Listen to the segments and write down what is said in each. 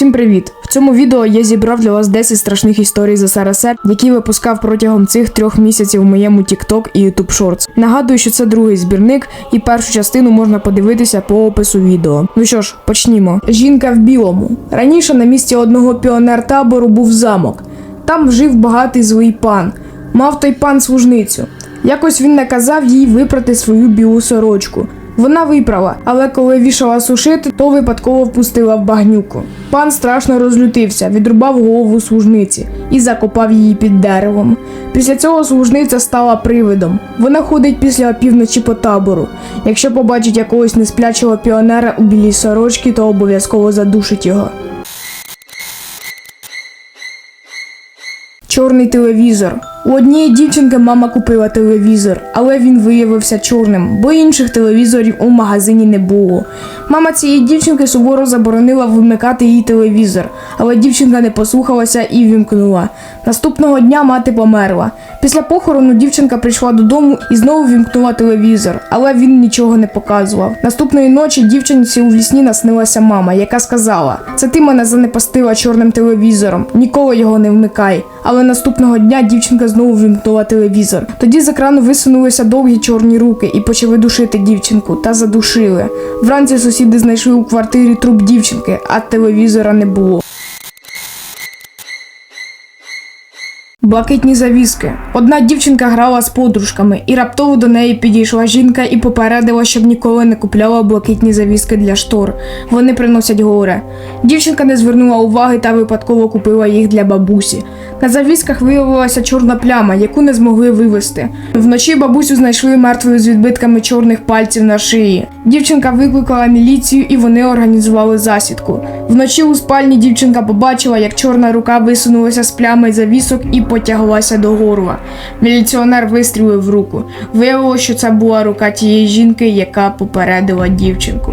Всім привіт! В цьому відео я зібрав для вас 10 страшних історій з СРСР, які випускав протягом цих трьох місяців в моєму TikTok і YouTube Shorts. Нагадую, що це другий збірник, і першу частину можна подивитися по опису відео. Ну що ж, почнімо. Жінка в білому. Раніше на місці одного піонер-табору був замок. Там жив багатий злий пан. Мав той пан служницю. Якось він наказав їй випрати свою білу сорочку. Вона виправила, але коли вішала сушити, то випадково впустила в багнюку. Пан страшно розлютився, відрубав голову служниці і закопав її під деревом. Після цього служниця стала привидом. Вона ходить після півночі по табору. Якщо побачить якогось несплячого піонера у білій сорочці, то обов'язково задушить його. Чорний телевізор. У однієї дівчинки мама купила телевізор, але він виявився чорним, бо інших телевізорів у магазині не було. Мама цієї дівчинки суворо заборонила вимикати їй телевізор, але дівчинка не послухалася і вімкнула. Наступного дня мати померла. Після похорону дівчинка прийшла додому і знову вімкнула телевізор, але він нічого не показував. Наступної ночі дівчинці у вісні наснилася мама, яка сказала: Це ти мене занепастила чорним телевізором, ніколи його не вмикай. Але наступного дня дівчинка знову вімкнула телевізор. Тоді з екрану висунулися довгі чорні руки і почали душити дівчинку та задушили. Вранці сусіди знайшли у квартирі труп дівчинки, а телевізора не було. Блакитні завіски. Одна дівчинка грала з подружками, і раптово до неї підійшла жінка і попередила, щоб ніколи не купляла блакитні завіски для штор. Вони приносять горе. Дівчинка не звернула уваги та випадково купила їх для бабусі. На завісках виявилася чорна пляма, яку не змогли вивести. Вночі бабусю знайшли мертвою з відбитками чорних пальців на шиї. Дівчинка викликала міліцію і вони організували засідку. Вночі у спальні дівчинка побачила, як чорна рука висунулася з плями завісок і потяглася до горла. Міліціонер вистрілив в руку. Виявилося, що це була рука тієї жінки, яка попередила дівчинку.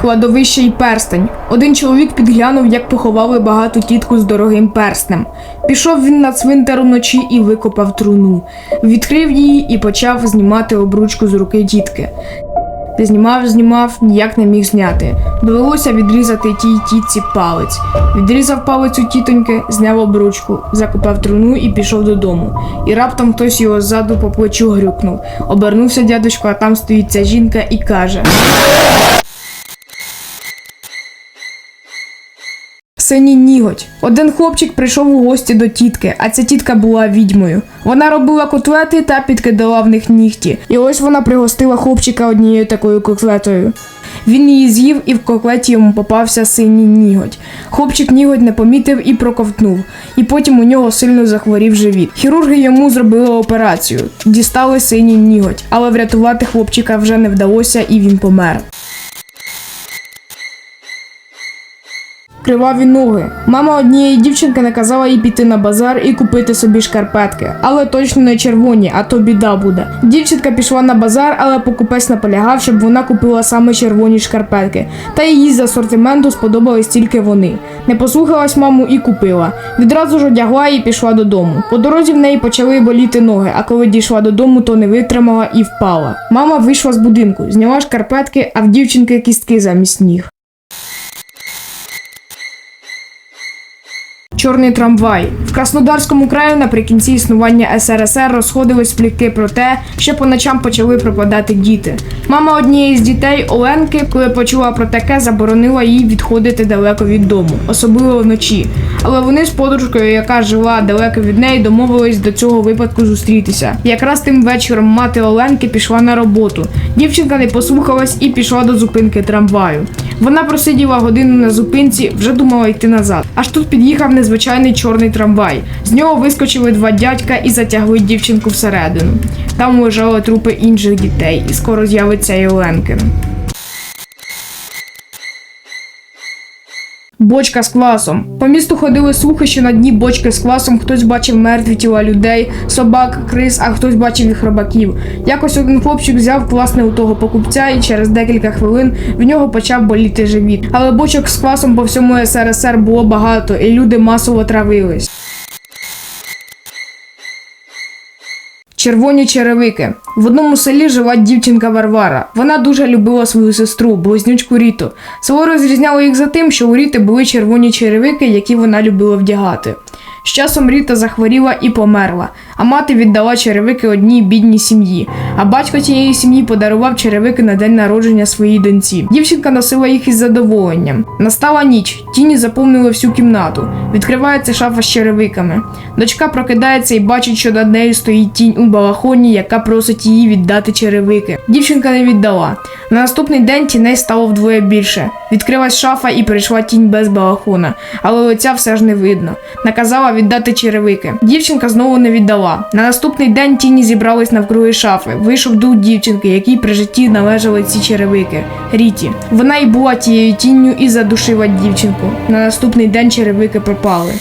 Кладовище і перстень. Один чоловік підглянув, як поховали багату тітку з дорогим перстнем. Пішов він на цвинтар уночі і викопав труну. Відкрив її і почав знімати обручку з руки тітки. Знімав, знімав, ніяк не міг зняти. Довелося відрізати тій тітці палець. Відрізав палець у тітоньки, зняв обручку, закопав труну і пішов додому. І раптом хтось його ззаду по плечу грюкнув. Обернувся дядечко, а там стоїть ця жінка і каже: Синій ніготь. Один хлопчик прийшов у гості до тітки, а ця тітка була відьмою. Вона робила котлети та підкидала в них нігті. І ось вона пригостила хлопчика однією такою котлетою. Він її з'їв, і в котлеті йому попався синій ніготь. Хлопчик ніготь не помітив і проковтнув, і потім у нього сильно захворів живіт. Хірурги йому зробили операцію, дістали синій ніготь, але врятувати хлопчика вже не вдалося, і він помер. Криваві ноги. Мама однієї дівчинки наказала їй піти на базар і купити собі шкарпетки, але точно не червоні, а то біда буде. Дівчинка пішла на базар, але покупець наполягав, щоб вона купила саме червоні шкарпетки. Та їй з асортименту сподобались тільки вони. Не послухалась маму і купила. Відразу ж одягла і пішла додому. По дорозі в неї почали боліти ноги, а коли дійшла додому, то не витримала і впала. Мама вийшла з будинку, зняла шкарпетки, а в дівчинки кістки замість ніг. Чорний трамвай в Краснодарському краю наприкінці існування СРСР розходились плітки про те, що по ночам почали пропадати діти. Мама однієї з дітей Оленки, коли почула про таке, заборонила їй відходити далеко від дому, особливо вночі. Але вони з подружкою, яка жила далеко від неї, домовились до цього випадку зустрітися. Якраз тим вечором мати Оленки пішла на роботу. Дівчинка не послухалась і пішла до зупинки трамваю. Вона просиділа годину на зупинці, вже думала йти назад. Аж тут під'їхав незвичайний чорний трамвай. З нього вискочили два дядька і затягли дівчинку всередину. Там лежали трупи інших дітей, і скоро з'явиться і Оленкин. Бочка з квасом. По місту ходили слухи, що на дні бочки з квасом хтось бачив мертві тіла людей, собак, крис, а хтось бачив їх рибаків. Якось один хлопчик взяв класне у того покупця, і через декілька хвилин в нього почав боліти живіт. Але бочок з квасом по всьому СРСР було багато, і люди масово травились. Червоні черевики. В одному селі жила дівчинка Варвара. Вона дуже любила свою сестру, близнючку Ріту. Село розрізняло їх за тим, що у Ріти були червоні черевики, які вона любила вдягати. З часом Ріта захворіла і померла, а мати віддала черевики одній бідній сім'ї. А батько тієї сім'ї подарував черевики на день народження своїй доньці. Дівчинка носила їх із задоволенням. Настала ніч, тіні заповнили всю кімнату. Відкривається шафа з черевиками. Дочка прокидається і бачить, що над нею стоїть тінь у балахоні, яка просить її віддати черевики. Дівчинка не віддала. На наступний день тіней стало вдвоє більше. Відкрилась шафа і прийшла тінь без балахона, але лиця все ж не видно. Наказала віддати черевики. Дівчинка знову не віддала. На наступний день тіні зібрались навкруги шафи. Вийшов дух дівчинки, якій при житті належали ці черевики. Ріті. Вона і була тією тінню і задушила дівчинку. На наступний день черевики пропали.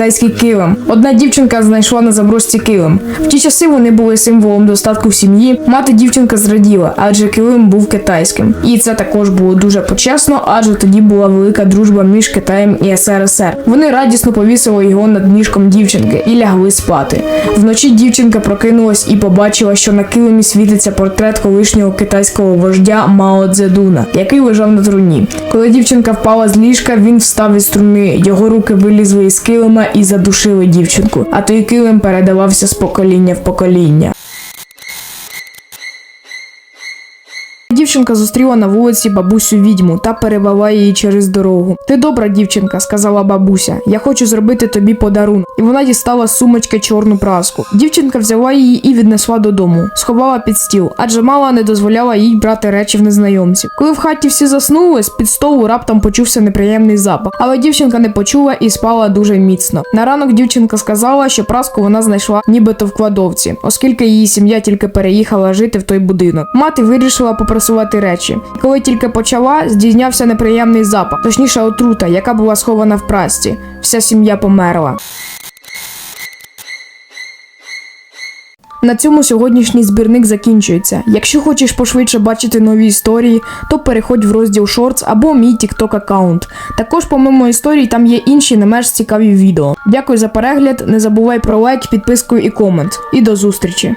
Китайський килим. Одна дівчинка знайшла на забросці килим. В ті часи вони були символом достатку в сім'ї. Мати дівчинка зраділа, адже килим був китайським. І це також було дуже почесно, адже тоді була велика дружба між Китаєм і СРСР. Вони радісно повісили його над ніжком дівчинки і лягли спати. Вночі дівчинка прокинулась і побачила, що на килимі світиться портрет колишнього китайського вождя Мао Цзедуна, який лежав на труні. Коли дівчинка впала з ліжка, він встав із труни. Його руки вилізли із килима і задушили дівчинку. А той килим передавався з покоління в покоління. Дівчинка зустріла на вулиці бабусю відьму та перевела її через дорогу. Ти добра дівчинка, сказала бабуся. Я хочу зробити тобі подарунок. І вона дістала з сумочки чорну праску. Дівчинка взяла її і віднесла додому, сховала під стіл, адже мала не дозволяла їй брати речі в незнайомців. Коли в хаті всі заснули, з під столу раптом почувся неприємний запах, але дівчинка не почула і спала дуже міцно. На ранок дівчинка сказала, що праску вона знайшла нібито в кладовці, оскільки її сім'я тільки переїхала жити в той будинок. Мати вирішила попрасувати речі. Коли тільки почала, здійнявся неприємний запах, точніше отрута, яка була схована в прасці. Вся сім'я померла. На цьому сьогоднішній збірник закінчується. Якщо хочеш пошвидше бачити нові історії, то переходь в розділ Shorts або мій TikTok аккаунт. Також, помимо історій, там є інші не менш цікаві відео. Дякую за перегляд, не забувай про лайк, підписку і комент. І до зустрічі!